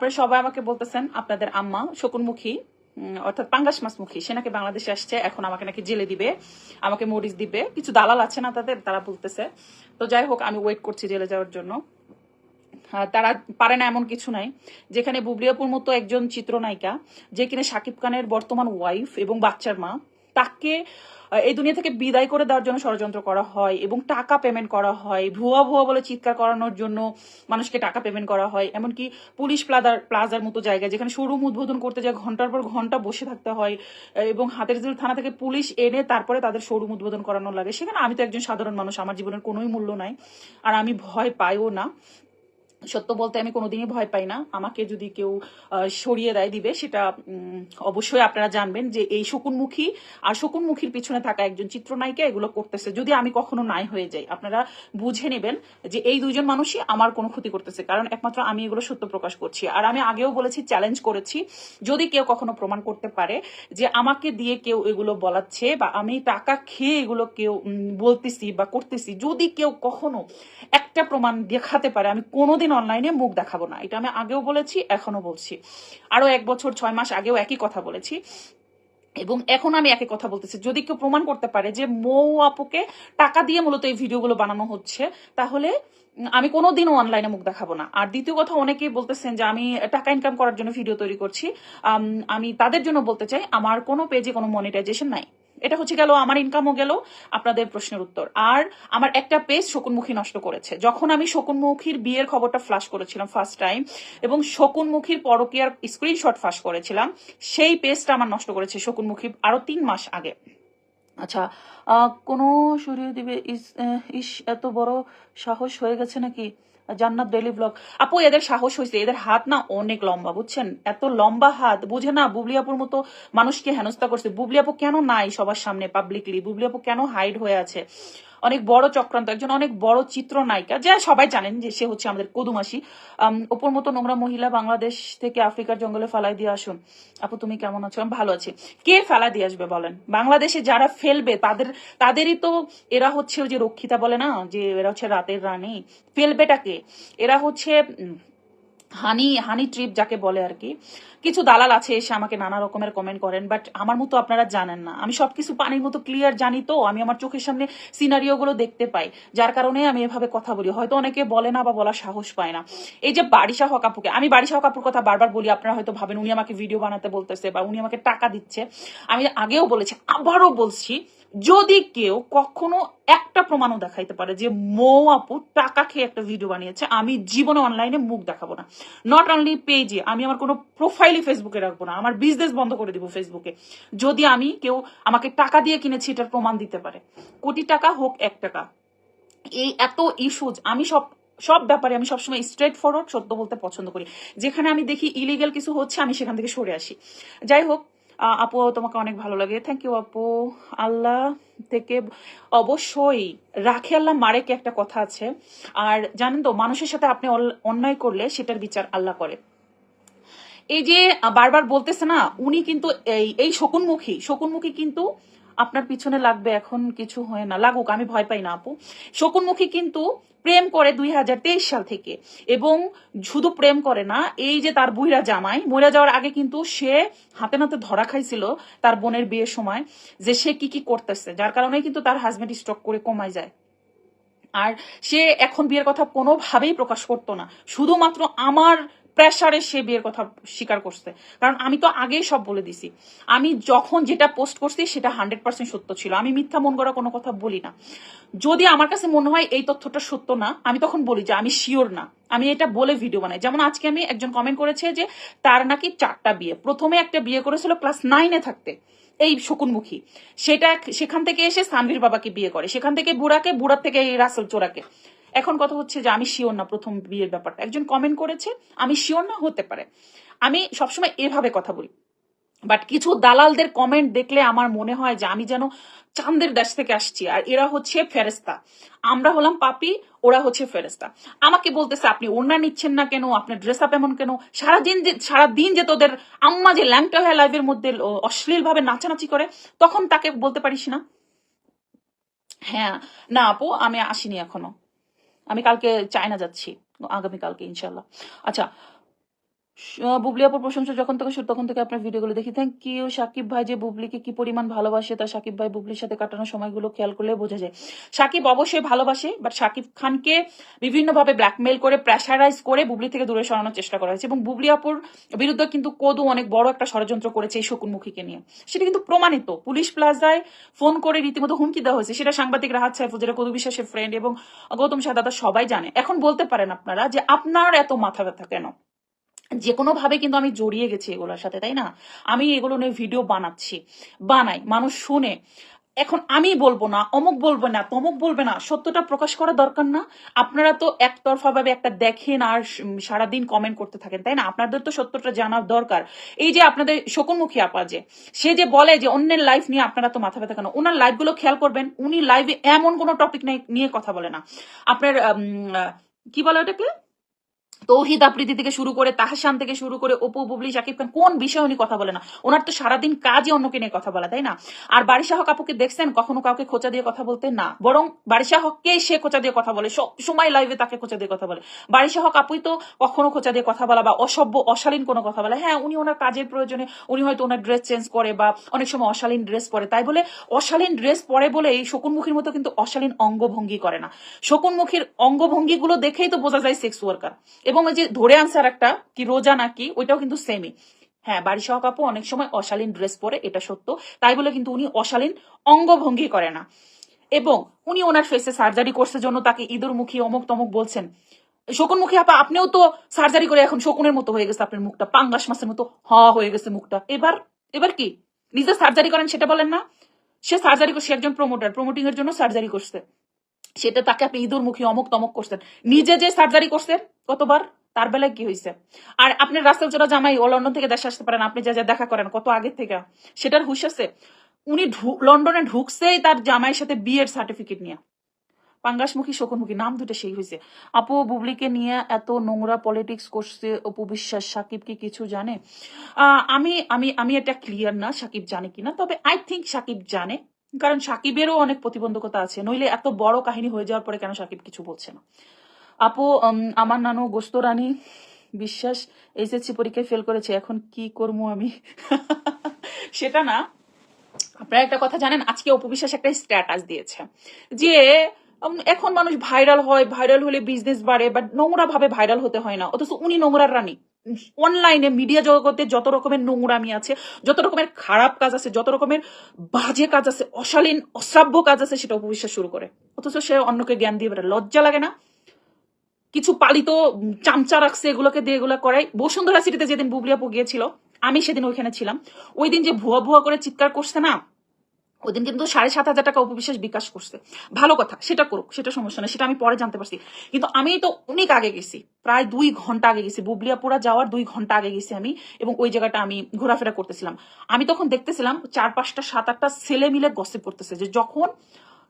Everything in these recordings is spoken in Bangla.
আপনারা সবাই আমাকে বলতেছেন, আপনাদের আম্মা, শকুনমুখী অর্থাৎ পাঙ্গাস মাছমুখী, সে নাকি বাংলাদেশে আসছে, এখন আমাকে নাকি জেলে দিবে, আমাকে মরিচ দিবে, কিছু দালাল আছে না তাদের, তারা বলতেছে। তো যাই হোক, আমি ওয়েট করছি জেলে যাওয়ার জন্য। তারা পারে না এমন কিছু নাই। যেখানে বুবলিয়াপুর মতো একজন চিত্রনায়িকা, যে কিনা শাকিব খানের বর্তমান ওয়াইফ এবং বাচ্চার মা, তাকে এই দুনিয়া থেকে বিদায় করে দেওয়ার জন্য ষড়যন্ত্র করা হয় এবং টাকা পেমেন্ট করা হয়। ভুয়া ভুয়া বলে চিৎকার করানোর জন্য মানুষকে টাকা পেমেন্ট করা হয়। এমনকি পুলিশ প্লাজার প্লাজার মতো জায়গায় যেখানে শোরুম উদ্বোধন করতে যায়, ঘণ্টার পর ঘণ্টা বসে থাকতে হয়। এবং হাতের জিল থানা থেকে পুলিশ এনে তারপরে তাদের শোরুম উদ্বোধন করানো লাগে। সেখানে আমি তো একজন সাধারণ মানুষ, আমার জীবনের কোনোই মূল্য নাই। আর আমি ভয় পাইও না। সত্য বলতে আমি কোনোদিনই ভয় পাই না। আমাকে যদি কেউ সরিয়ে দেয়, দিবে, সেটা অবশ্যই আপনারা জানবেন যে এই শকুনমুখী আর শকুনমুখীর পিছনে থাকা একজন চিত্রনায়িকা এগুলো করতেছে। যদি আমি কখনো নাই হয়ে যাই, আপনারা বুঝে নেবেন যে এই দুইজন মানুষই আমার কোনো ক্ষতি করতেছে। কারণ একমাত্র আমি এগুলো সত্য প্রকাশ করছি। আর আমি আগেও বলেছি চ্যালেঞ্জ করেছি, যদি কেউ কখনো প্রমাণ করতে পারে যে আমাকে দিয়ে কেউ এগুলো বলাচ্ছে বা আমি টাকা খেয়ে এগুলো কেউ বলতেছি বা করতেছি, যদি কেউ কখনো একটা প্রমাণ দেখাতে পারে, আমি কোনোদিন অনলাইনে মুখ দেখাবো না। এটা আমি আগেও বলেছি এখনও বলছি। আরও এক বছর, ছয় মাস আগেও একই কথা বলেছি। এবং এখন আমি একই কথা বলতেছি। যদি কেউ প্রমাণ করতে পারে যে মৌ আপুকে টাকা দিয়ে মূলত এই ভিডিওগুলো বানানো হচ্ছে, তাহলে আমি কোনোদিনও অনলাইনে মুখ দেখাবো না। আর দ্বিতীয় কথা, অনেকেই বলতেছেন যে আমি টাকা ইনকাম করার জন্য ভিডিও তৈরি করছি। আমি তাদের জন্য বলতে চাই, আমার কোনো পেজে কোনো মনিটাইজেশন নাই। এটা হচ্ছে গেল, আমার ইনকামও গেল, আপনাদের প্রশ্নের উত্তর। আর আমার একটা পেজ শকুনমুখী নষ্ট করেছে। যখন আমি শকুনমুখীর বিয়ের খবরটা ফ্লাশ করেছিলাম ফার্স্ট টাইম এবং শকুনমুখীর পরকিয়ার স্ক্রিনশট ফাঁস করেছিলাম, সেই পেজটা আমার নষ্ট করেছে শকুনমুখী আরও তিন মাস আগে। আচ্ছা কোনো সরিয়ে দিবে ইস এত বড় সাহস হয়ে গেছে নাকি? জান্নাত ডেলি ব্লগ আপু, এদের সাহস হয়েছে এদের হাত না অনেক লম্বা, বুঝছেন? এত লম্বা হাত, বুঝে না বুবলিয়াপুর মতো মানুষকে হেনস্থা করছে। বুবলিয়াপু কেন নাই সবার সামনে পাবলিকলি বুবলিয়াপু কেন হাইড হয়ে আছে? অনেক বড় চক্রান্ত, একজন অনেক বড় চিত্রনায়িকা, যা সবাই জানেন যে সে হচ্ছে আমাদের কদুমাসি। ওপর মতো নোংরা মহিলা বাংলাদেশ থেকে আফ্রিকার জঙ্গলে ফেলাই দিয়ে আসুন। আপু, তুমি কেমন আছো? আমি ভালো আছি। কে ফেলা দিয়ে আসবে বলেন? বাংলাদেশে যারা ফেলবে, তাদের, তাদেরই তো এরা হচ্ছে ওই যে রক্ষিতা বলে না, যে এরা হচ্ছে রাতের রানী। ফেলবেটাকে এরা হচ্ছে হানি হানি ট্রিপ যাকে বলে আর কি, কিছু দালাল আছে এসে আমাকে নানা রকমের কমেন্ট করেন বাট আমার মতো আপনারা জানেন না। আমি সবকিছু পানির মতো ক্লিয়ার জানি তো, আমি আমার চোখের সামনে সিনারিও গুলো দেখতে পাই, যার কারণে আমি এভাবে কথা বলি। হয়তো অনেকে বলে না বা বলার সাহস পায় না। এই যে বারিশা হক আপুকে আমি বারিশা হক আপুর কথা বারবার বলি, আপনারা হয়তো ভাবেন উনি আমাকে ভিডিও বানাতে বলতেছে বা উনি আমাকে টাকা দিচ্ছে। আমি আগেও বলেছি, আবারও বলছি যদি কেউ কখনো একটা প্রমাণও দেখাইতে পারে যে মৌ আপু টাকা খেয়ে একটা ভিডিও বানিয়েছে, আমি জীবনে অনলাইনে মুখ দেখাবো না। নট অনলি পেজে আমি আমার কোনো প্রোফাইলই ফেসবুকে রাখব না, আমার বিজনেস বন্ধ করে দিব ফেসবুকে যদি আমি কেউ আমাকে টাকা দিয়ে কিনেছি, এটার প্রমাণ দিতে পারে। কোটি টাকা হোক এক টাকা। এই এত ইস্যুজ আমি সব সব ব্যাপারে আমি সবসময় স্ট্রেট ফরওয়ার্ড সত্য বলতে পছন্দ করি। যেখানে আমি দেখি ইলিগাল কিছু হচ্ছে, আমি সেখান থেকে সরে আসি। যাই হোক আপু, তোমাকে অনেক ভালো লাগে। থ্যাংক ইউ আপু। আল্লাহ থেকে অবশ্যই রাখে আল্লাহ মারেকে একটা কথা আছে। আর জানেন তো, মানুষের সাথে আপনি অন্যায় করলে সেটার বিচার আল্লাহ করে। এই যে বারবার বলতেছে না, উনি কিন্তু এই এই শকুনমুখী শকুনমুখী কিন্তু আপনার পিছনে লাগবে, এখন কিছু হয় না। লাগুক, আমি ভয় পাই না, আপু। শকুনমুখী কিন্তু প্রেম করে দুই হাজার তেইশ সাল থেকে এবং শুধু প্রেম করে না। এই যে তার বুইরা জামাই মরে যাওয়ার আগে কিন্তু সে হাতে নাতে ধরা খাইছিল তার বোনের বিয়ের সময় যে সে কি কি করতেছে। যার কারণে কিন্তু তার হাজবেন্ড স্টক করে কমায় যায়। আর সে এখন বিয়ের কথা কোনোভাবেই প্রকাশ করতো না। শুধুমাত্র আমার প্রেসারে সে বিয়ের কথা স্বীকার করছে। কারণ আমি তো আগেই সব বলে দিছি। আমি যখন যেটা পোস্ট করছি, সেটা হান্ড্রেড পার্সেন্ট সত্য ছিল। আমি মিথ্যা মন করা কোনো কথা বলি না। যদি আমার কাছে মনে হয় এই তথ্যটা সত্য না, আমি তখন বলি যে আমি শিওর না। আমি এটা বলে ভিডিও বানাই। যেমন আজকে আমি একজন কমেন্ট করেছে যে, তার নাকি চারটা বিয়ে। প্রথমে একটা বিয়ে করেছিল ক্লাস নাইনে থাকতে, এই শকুনমুখী। সেটা সেখান থেকে এসে সানভীর বাবাকে বিয়ে করে। সেখান থেকে বুড়াকে, বুড়ার থেকে এই রাসেল চোরাকে। এখন কথা হচ্ছে যে আমি শিওর না প্রথম বিয়ের ব্যাপারটা। একজন কমেন্ট করেছে, আমি শিওর না হতে পারে। আমি সবসময় এভাবে কথা বলি। বাট কিছু দালালদের কমেন্ট দেখলে আমার মনে হয় যে আমি যেন চাঁদের দেশ থেকে আসছি। আর এরা হচ্ছে ফেরেস্তা আমরা হলাম পাপি, ওরা হচ্ছে ফেরেস্তা আমাকে বলতেছে, আপনি ওড়না নিচ্ছেন না কেন? আপনার ড্রেস আপ এমন কেন? সারাদিন যে সারাদিন যে তোদের আম্মা যে ল্যাংটা হয়ে লাইভের মধ্যে অশ্লীল ভাবে নাচানাচি করে, তখন তাকে বলতে পারিস না? হ্যাঁ। না আপু, আমি আসিনি এখনও। আমি কালকে চায়না যাচ্ছি আগামীকালকে ইনশাল্লাহ আচ্ছা বুবলি আপুর প্রশংসা যখন থেকে শুরু, তখন থেকে আপনার ভিডিওগুলো দেখি। থ্যাংক ইউ সাকিব ভাই, যে বুবলিকে কি পরিমাণ ভালোবাসে, তা সাকিব ভাই বুবলির সাথে কাটানো সময়গুলো খেয়াল করলে বোঝা যায়। সাকিব অবশ্যই ভালোবাসে বাট সাকিব খানকে বিভিন্নভাবে ব্ল্যাকমেল করে প্রেশারাইজ করে বুবলি থেকে দূরে সরানোর চেষ্টা করা হয়েছে। এবং বুবলি আপুর বিরুদ্ধে কিন্তু কদু অনেক বড় একটা ষড়যন্ত্র করেছে এই শকুনমুখীকে নিয়ে। সেটা কিন্তু প্রমাণিত। পুলিশ প্লাজায় ফোন করে রীতিমতো হুমকি দেওয়া হয়েছে। সেটা সাংবাদিক রাহাত সাইফুল যেটা কদু বিশ্বাসের ফ্রেন্ড এবং গৌতম শাহ দাদা সবাই জানে। এখন বলতে পারেন আপনারা যে আপনার এত মাথা ব্যথা কেন? যে কোনো ভাবে কিন্তু আমি জড়িয়ে গেছি এগুলোর সাথে, তাই না? আমি এগুলো নিয়ে ভিডিও বানাচ্ছি, বানাই, মানুষ শুনে। এখন আমি বলব না, অমুক বলব না, তমুক বলবে না, সত্যটা প্রকাশ করা দরকার না। আপনারা তো একতরফা ভাবে একটা দেখেন আর সারাদিন কমেন্ট করতে থাকেন, তাই না? আপনাদের তো সত্যটা জানার দরকার। এই যে আপনাদের শকুনমুখী আপা যে, সে যে বলে যে অন্যের লাইফ নিয়ে আপনারা তো মাথা ব্যথা কেন? ওনার লাইফগুলো খেয়াল করবেন, উনি লাইভে এমন কোনো টপিক নিয়ে কথা বলে না। আপনার কি বলে ওটাকে? তৌহিদ আফ্রিদি থেকে শুরু করে তাহসান থেকে শুরু করে অপু, বুবলি শাকিব খান, কোন বিষয়ে উনি কথা বলে না? ওনার তো সারাদিন কাজই অন্যকে নিয়ে কথা বলা, তাই না? আর বারিশা হক আপুকে দেখছেন, কখনো কাউকে খোঁচা দিয়ে কথা বলতে? না। বরং বারিশা হককে সে খোঁচা দিয়ে কথা বলে, সব সময় লাইভে তাকে খোঁচা দিয়ে কথা বলে। বারিশা হক আপুই তো কখনো খোঁচা দিয়ে কথা বলা বা অসভ্য, অশালীন কোনো কথা বলে। হ্যাঁ উনি ওনার কাজের প্রয়োজনে, উনি হয়তো ওনার ড্রেস চেঞ্জ করে বা অনেক সময় অশালীন ড্রেস পরে। তাই বলে অশালীন ড্রেস পরে বলে এই শকুনমুখীর মতো কিন্তু অশালীন অঙ্গভঙ্গি করে না। শকুনমুখীর অঙ্গভঙ্গিগুলো দেখেই তো বোঝা যায় সেক্স ওয়ার্কার এবং ওই যে ধরে আনছে আর একটা কি রোজা নাকি, ওইটাও কিন্তু সেমই হ্যাঁ বাড়ি সহ কাপু অনেক সময় অশালীন ড্রেস পরে, এটা সত্য। তাই বলে কিন্তু উনি অশালীন অঙ্গভঙ্গি করে না। এবং উনি ওনার ফেসে সার্জারি করছে জন্য তাকে ইঁদুরমুখী অমুক তমুক বলছেন। শকুনমুখী আপা, আপনিও তো সার্জারি করে এখন শকুনের মতো হয়ে গেছে আপনার মুখটা, পাঙ্গাস মাছের মতো হ হয়ে গেছে মুখটা। এবার এবার কি? নিজে সার্জারি করেন সেটা বলেন না? সে সার্জারি করছে একজন প্রমোটার প্রমোটিং এর জন্য সার্জারি করছে। সেটা তাকে আপনি ইঁদুর মুখী অমুক তমক করছেন। নিজে যে সার্জারি করছেন কতবার, তার বেলায় কি হয়েছে? আর আপনি রাস্তাল চোরা জামাই, ও লন্ডন থেকে দেশে আসতে পারেন আপনি যা যা দেখা করেন, কত আগে থেকে? সেটার হুশ আছে। উনি লন্ডনে ঢুকছেই তার জামাইয়ের সাথে বিয়ের সার্টিফিকেট নিয়ে। পাঙ্গাসমুখী শকুনমুখী, নাম দুটো সেই হয়েছে। আপু, বুবলিকে নিয়ে এত নোংরা পলিটিক্স করছে, অপু বিশ্বাস, সাকিব কি কিছু জানে? আমি আমি আমি এটা ক্লিয়ার না, সাকিব জানে কিনা, তবে আই থিঙ্ক সাকিব জানে। কারণ সাকিবেরও অনেক প্রতিবন্ধকতা আছে। নইলে এত বড় কাহিনী হয়ে যাওয়ার পরে কেন সাকিব কিছু বলছে না? আপু আমার নানু গোস্ত রানী, বিশ্বাস এইচএসসি পরীক্ষায় ফেল করেছে, এখন কি করব আমি? সেটা না, আপনারা একটা কথা জানেন, আজকে অপবিশ্বাস একটা স্ট্যাটাস দিয়েছে যে এখন মানুষ ভাইরাল হয় ভাইরাল হলে বিজনেস বাড়ে বাট নোংরা ভাবে ভাইরাল হতে হয় না, অথচ উনি নোংরার রানী। অনলাইনে মিডিয়া জগতে যত রকমের নোংরামি আছে, যত রকমের খারাপ কাজ আছে, যত রকমের বাজে কাজ আছে, অশালীন, অশ্রাব্য কাজ আছে, সেটা অপবিশ্বাস শুরু করে। অথচ সে অন্যকে জ্ঞান দিয়ে বেড়ায়। লজ্জা লাগে না? কিছু পালিত চামচা রাখছে, এগুলোকে দিয়ে এগুলো করাই বসুন্ধরা সিটিতে যেদিন বুবলি আপু গিয়েছিল, আমি সেদিন ওইখানে ছিলাম। ওই দিন যে ভুয়া ভুয়া করে চিৎকার করছে না ওই দিন কিন্তু সাড়ে সাত হাজার টাকা উপবিশ্বাস বিকাশ করছে। ভালো কথা, সেটা করুক, সেটা সমস্যা নেই সেটা আমি পরে জানতে পারছি। কিন্তু আমি তো অনেক আগে গেছি, প্রায় দুই ঘণ্টা আগে গেছি, বুবলিয়াপুরা যাওয়ার দুই ঘণ্টা আগে গেছি আমি, এবং ওই জায়গাটা আমি ঘোরাফেরা করতেছিলাম। আমি তখন দেখতেছিলাম চার পাঁচটা, সাত আটটা ছেলে মিলে গসিপ করতেছে যে যখন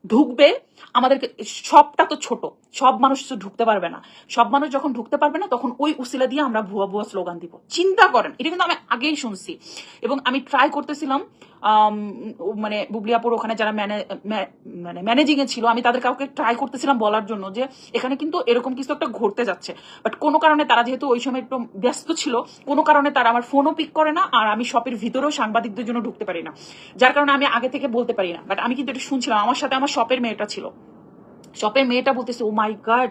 ঢুকবে, আমাদেরকে সবটা তো ছোট, সব মানুষ তো ঢুকতে পারবে না। সব মানুষ যখন ঢুকতে পারবে না, তখন ওই উসিলা দিয়ে আমরা ভুয়া ভুয়া স্লোগান দিব। চিন্তা করেন, এটা কিন্তু আমি আগেই শুনছি। এবং আমি ট্রাই করতেছিলাম মানে বুবলিয়াপুর ওখানে যারা মানে ম্যানেজিং এ ছিল, আমি তাদের কাউকে ট্রাই করতেছিলাম বলার জন্য যে এখানে কিন্তু এরকম কিছু একটা ঘটতে যাচ্ছে। বাট কোনো কারণে তারা যেহেতু ওই সময় একটু ব্যস্ত ছিল, কোনো কারণে তারা আমার ফোনও পিক করে না, আর আমি শপের ভিতরেও সাংবাদিকদের জন্য ঢুকতে পারি না। যার কারণে আমি আগে থেকে বলতে পারি না। বাট আমি কিন্তু এটা শুনছিলাম। আমার সাথে আমার শপের মেয়েটা ছিল। শপের মেয়েটা বলতেছে ও মাই গড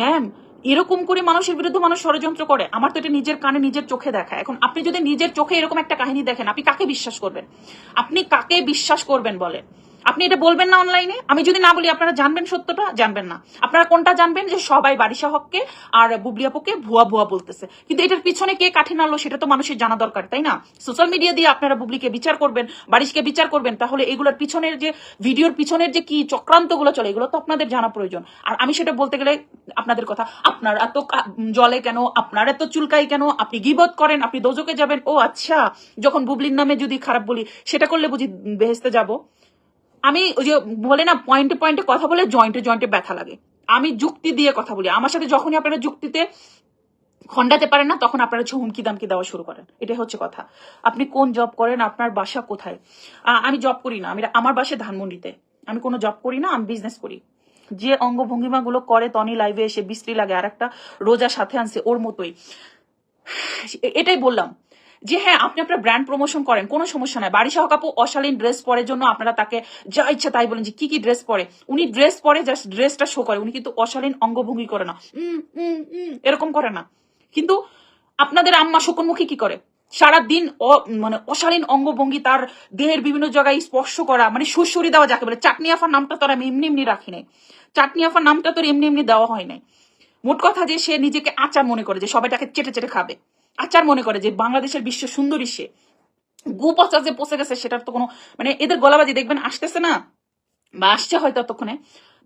ম্যাম এরকম করে মানুষের বিরুদ্ধে মানুষ ষড়যন্ত্র করে, আমার তো এটা নিজের কানে নিজের চোখে দেখা। এখন আপনি যদি নিজের চোখে এরকম একটা কাহিনী দেখেন, আপনি কাকে বিশ্বাস করবেন? আপনি কাকে বিশ্বাস করবেন বলে আপনি এটা বলবেন না অনলাইনে আমি যদি না বলি, আপনারা জানবেন সত্যটা? জানবেন না। আপনারা কোনটা জানবেন? যে সবাই বারিশা হককে আর বুবলিয়াপুকে ভুয়া ভুয়া বলতেছে। কিন্তু এটার পিছনে কে কাঠি নাড়লো সেটা তো মানুষের জানা দরকার, তাই না? সোশ্যাল মিডিয়া দিয়ে আপনারা বুবলিকে বিচার করবেন, বারিশকে বিচার করবেন, তাহলে এগুলোর পিছনের যে, ভিডিওর পিছনের যে কি চক্রান্তগুলো চলে, এগুলো তো আপনাদের জানা প্রয়োজন। আর আমি সেটা বলতে গেলে আপনাদের কথা, আপনার এত জলে কেন, আপনার এত চুলকাই কেন, আপনি গিবত করেন, আপনি দোজকে যাবেন। ও আচ্ছা যখন বুবলির নামে যদি খারাপ বলি, সেটা করলে বুঝি বেহেস্তে যাব? আমি ওই যে বলে না পয়েন্টে পয়েন্টে কথা বলে জয়েন্টে জয়েন্টে ব্যথা লাগে। আমি যুক্তি দিয়ে কথা বলি। আমার সাথে যখনই আপনারা যুক্তিতে খন্ডাতে পারেন না, তখন আপনারা হচ্ছে হুমকি দামকি দেওয়া শুরু করেন। এটাই হচ্ছে কথা। আপনি কোন জব করেন? আপনার বাসা কোথায়? আমি জব করি না। আমি আমার বাসা ধানমন্ডিতে। আমি কোনো জব করি না, আমি বিজনেস করি। যে অঙ্গভঙ্গিমা গুলো করে তনি লাইভে এসে বিশ্রী লাগে। আর একটা রোজা সাথে আনছে ওর মতোই। এটাই বললাম। যে হ্যাঁ আপনি আপনার ব্র্যান্ড প্রমোশন করেন, কোনো সমস্যা নাই। বাড়ি সহ কাপু অশালীন ড্রেস পরার জন্য আপনারা তাকে যা ইচ্ছা তাই বলেন যে কি কি ড্রেস পরে। উনি ড্রেস পরে জাস্ট ড্রেসটা শো করে, উনি কিন্তু অশালীন অঙ্গভঙ্গি করে না। এরকম করে না। কিন্তু আপনাদের আম্মা শকুনমুখী কি করে? সারাদিন মানে অশালীন অঙ্গভঙ্গি, তার দেহের বিভিন্ন জায়গায় স্পর্শ করা মানে সুসুরি দেওয়া যাকে বলে। চাটনি আফার নামটা তো আমি এমনি এমনি রাখি নাই। চাটনি আফার নামটা তোর এমনি এমনি দেওয়া হয় নাই। মোট কথা যে সে নিজেকে আচার মনে করে, যে সবাই তাকে চেটে চেটে খাবে। আচার মনে করে যে বাংলাদেশের বিশ্ব সুন্দরী সে। গু পচা যে পচে গেছে, সেটার তো কোনো মানে এদের গলাবাজি দেখবেন আসতেছে না? বা আসছে হয়তো ততক্ষণে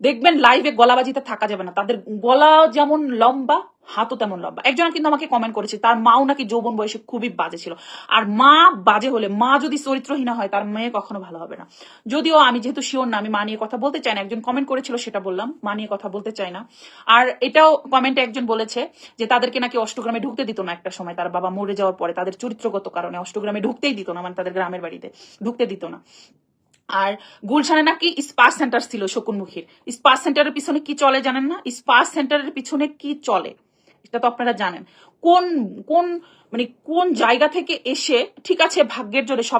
দেখবেন লাইভে গলাবাজিতে থাকা যাবে না। তাদের গলা যেমন লম্বা হাতও তেমন লম্বা। একজন কিন্তু আমাকে কমেন্ট করেছে, তার মাও নাকি যৌবন বয়সে খুবই বাজে ছিল। আর মা বাজে হলে, মা যদি চরিত্রহীনা হয়, তার মেয়ে কখনো ভালো হবে না। যদিও আমি যেহেতু শিওর না, আমি মা নিয়ে কথা বলতে চাই না, একজন কমেন্ট করেছিল, সেটা বললাম, মা নিয়ে কথা বলতে চাই না। আর এটাও কমেন্টে একজন বলেছে যে, তাদেরকে নাকি অষ্টগ্রামে ঢুকতে দিত না একটা সময়, তার বাবা মরে যাওয়ার পরে, তাদের চরিত্রগত কারণে অষ্টগ্রামে ঢুকতেই দিত না মানে তাদের গ্রামের বাড়িতে ঢুকতে দিত না। আর গুলশানে নাকি স্পা সেন্টার ছিল শকুনমুখীর। স্পা সেন্টারের পিছনে কি চলে জানেন না? স্পা সেন্টারের পিছনে কি চলে? এটা তো আপনারা জানেন। কোন কোন মানে কোন জায়গা থেকে এসে ঠিক আছে ভাগ্যের জোরে সবাই